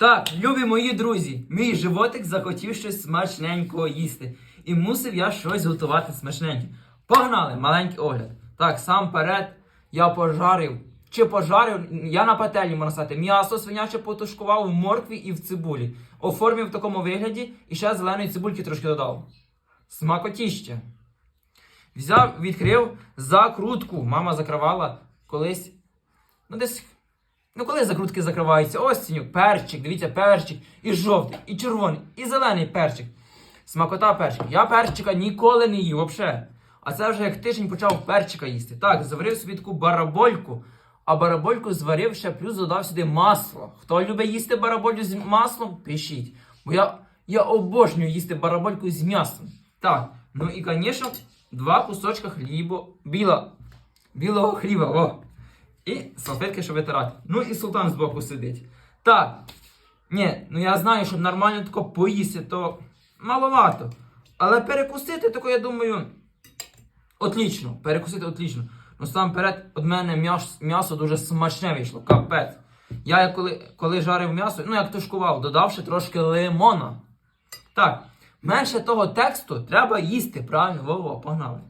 Так, любі мої друзі, мій животик захотів щось смачненького їсти. І мусив я щось готувати смачненьке. Погнали, маленький огляд. Так, сам перед я пожарив. Чи пожарив, я на пательні можна сказати, м'ясо свиняче потушкував в моркві і в цибулі. Оформив в такому вигляді і ще зеленої цибульки трошки додав. Смакотіще. Взяв, відкрив закрутку. Мама закривала колись. Ну, десь. Ну, коли закрутки закриваються? Осінню, перчик, дивіться, перчик, і жовтий, і червоний, і зелений перчик. Смакота перчик. Я перчика ніколи не їв взагалі. А це вже як тиждень почав перчика їсти. Так, заварив собі таку барабольку, а барабольку зварив ще плюс додав сюди масло. Хто любить їсти бараболю з маслом, пишіть. Бо я, я обожнюю їсти барабольку з м'ясом. Так, ну і, звісно, два кусочка хлібу, біла, білого хліба. О. І салфетки, щоб витирати. Ну і султан збоку сидить. Так. Ні, ну я знаю, щоб нормально тако поїсти, то маловато. Але перекусити, тако, я думаю, отлічно. Перекусити отлічно. Ну сам перед від мене м'яс, м'ясо дуже смачне вийшло, капець. Я коли, коли жарив м'ясо, ну як тушкував, додавши трошки лимона. Так, менше того тексту треба їсти, правильно, Вова, погнали.